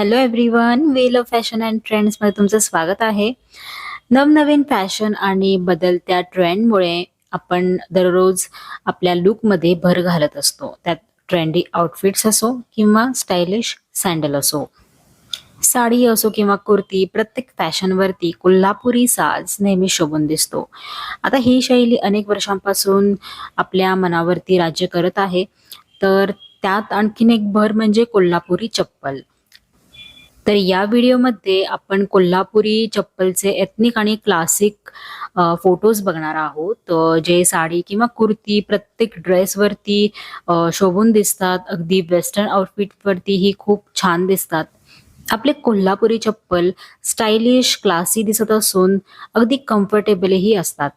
Hello everyone well of fashion and ट्रेंड्समध्ये तुमचं स्वागत आहे. नवनवीन फॅशन आणि बदलत्या ट्रेंडमुळे आपण दररोज आपल्या लुकमध्ये भर घालत असतो. त्यात ट्रेंडी आउटफिट्स असो किंवा स्टायलिश सँडल असो. साडी असो किंवा कुर्ती प्रत्येक फॅशनवरती कोल्हापुरी साज नेहमी शोभून दिसतो. आता ही शैली अनेक वर्षांपासून आपल्या मनावरती राज्य करत आहे. तर त्यात आणखीन एक भर म्हणजे कोल्हापुरी चप्पल. तर या व्हिडिओमध्ये आपण कोल्हापुरी चप्पलचे एथनिक आणि क्लासिक फोटोज बघणार आहोत. जे साडी किंवा कुर्ती प्रत्येक ड्रेसवरती शोभून दिसतात. अगदी वेस्टर्न आउटफिटवरती ही खूप छान दिसतात. आपले कोल्हापुरी चप्पल स्टायलिश क्लासी दिसत असून अगदी कम्फर्टेबलही असतात.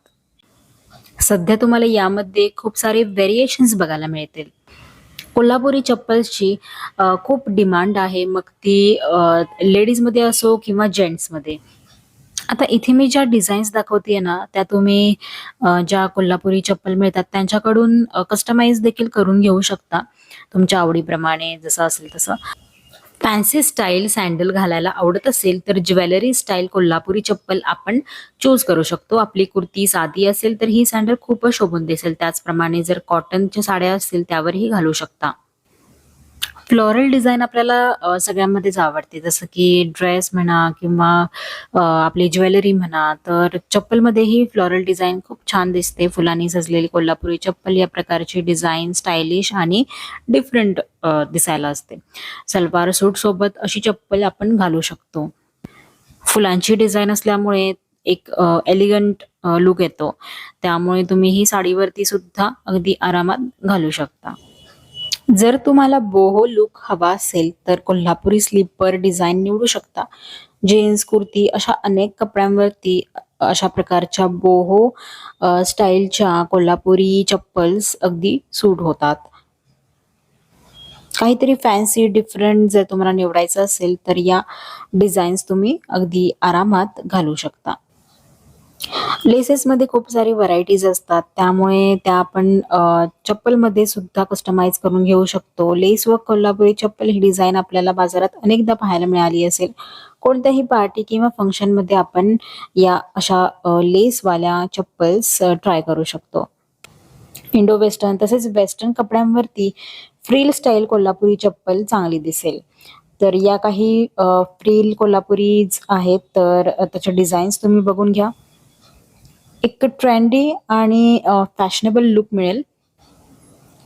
सध्या तुम्हाला यामध्ये खूप सारे व्हेरिएशन्स बघायला मिळतील. कोल्हापुरी चप्पल्सची खूप डिमांड आहे. मग ती लेडीजमध्ये असो किंवा जेंट्समध्ये. आता इथे मी ज्या डिझाईन्स दाखवते ना त्या तुम्ही ज्या कोल्हापुरी चप्पल मिळतात त्यांच्याकडून कस्टमाइज देखील करून घेऊ शकता. तुमच्या आवडीप्रमाणे जसं असेल तसं. फॅन्सी स्टाईल सँडल घालायला आवडत असेल तर ज्वेलरी स्टाईल कोल्हापुरी चप्पल आपण चूज करू शकतो. आपली कुर्ती साधी असेल तर ही सँडल खूपच शोभून दिसेल. त्याचप्रमाणे जर कॉटनच्या साड्या असतील त्यावरही घालू शकता. फ्लोरल डिझाईन आपल्याला सगळ्यांमध्येच आवडते. जसं की ड्रेस म्हणा किंवा आपली ज्वेलरी म्हणा तर चप्पलमध्येही फ्लोरल डिझाईन खूप छान दिसते. फुलांनी सजलेली कोल्हापुरी चप्पल या प्रकारची डिझाईन स्टायलिश आणि डिफरंट दिसायला असते. सलवार सूट सोबत अशी चप्पल आपण घालू शकतो. फुलांची डिझाईन असल्यामुळे एक एलिगंट लुक येतो. त्यामुळे तुम्ही ही साडीवरती सुद्धा अगदी आरामात घालू शकता. जर तुम्हाला बोहो लुक हवा असेल तर कोल्हापुरी स्लीपर डिझाईन निवडू शकता. जीन्स कुर्ती अशा अनेक कपड्यांवरती अशा प्रकारच्या बोहो स्टाईलच्या कोल्हापुरी चप्पल्स अगदी सूट होतात. काहीतरी फॅन्सी डिफरंट जर तुम्हाला निवडायचं असेल तर या डिझाईन्स तुम्ही अगदी आरामात घालू शकता. लेसेसमध्ये खूप सारी व्हरायटीज असतात. त्यामुळे त्या आपण चप्पलमध्ये सुद्धा कस्टमाइज करून घेऊ शकतो. लेस व कोल्हापुरी चप्पल ही डिझाईन आपल्याला बाजारात अनेकदा पाहायला मिळाली असेल. कोणत्याही पार्टी किंवा फंक्शनमध्ये आपण या अशा लेसवाल्या चप्पल्स ट्राय करू शकतो. इंडो वेस्टर्न तसेच वेस्टर्न कपड्यांवरती फ्रील स्टाईल कोल्हापुरी चप्पल चांगली दिसेल. तर या काही फ्रील कोल्हापुरीज आहेत तर त्याच्या डिझाईन्स तुम्ही बघून घ्या. एक ट्रेंडी आणि फॅशनेबल लुक मिळेल.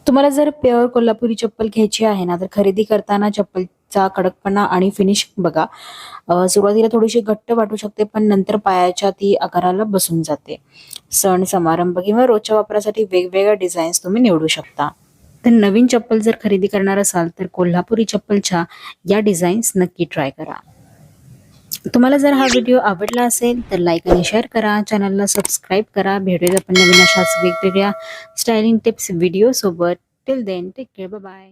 तुम्हाला जर प्युअर कोल्हापुरी चप्पल घ्यायची आहे ना तर खरेदी करताना चप्पलचा कडकपणा आणि फिनिश बघा. सुरुवातीला थोडीशी घट्ट वाटू शकते पण नंतर पायाच्या ती आकाराला बसून जाते. सण समारंभ किंवा रोजच्या वापरासाठी वेगवेगळ्या डिझाईन्स तुम्ही निवडू शकता. तर नवीन चप्पल जर खरेदी करणार असाल तर कोल्हापुरी चप्पलच्या या डिझाईन्स नक्की ट्राय करा. तुम्हाला जर हा व्हिडिओ आवडला असेल तर लाईक आणि शेअर करा. चॅनलला सबस्क्राईब करा. भेटूया आपण नवीन अशाच वेगवेगळ्या स्टायलिंग टिप्स व्हिडिओ सोबत. Till then take care bye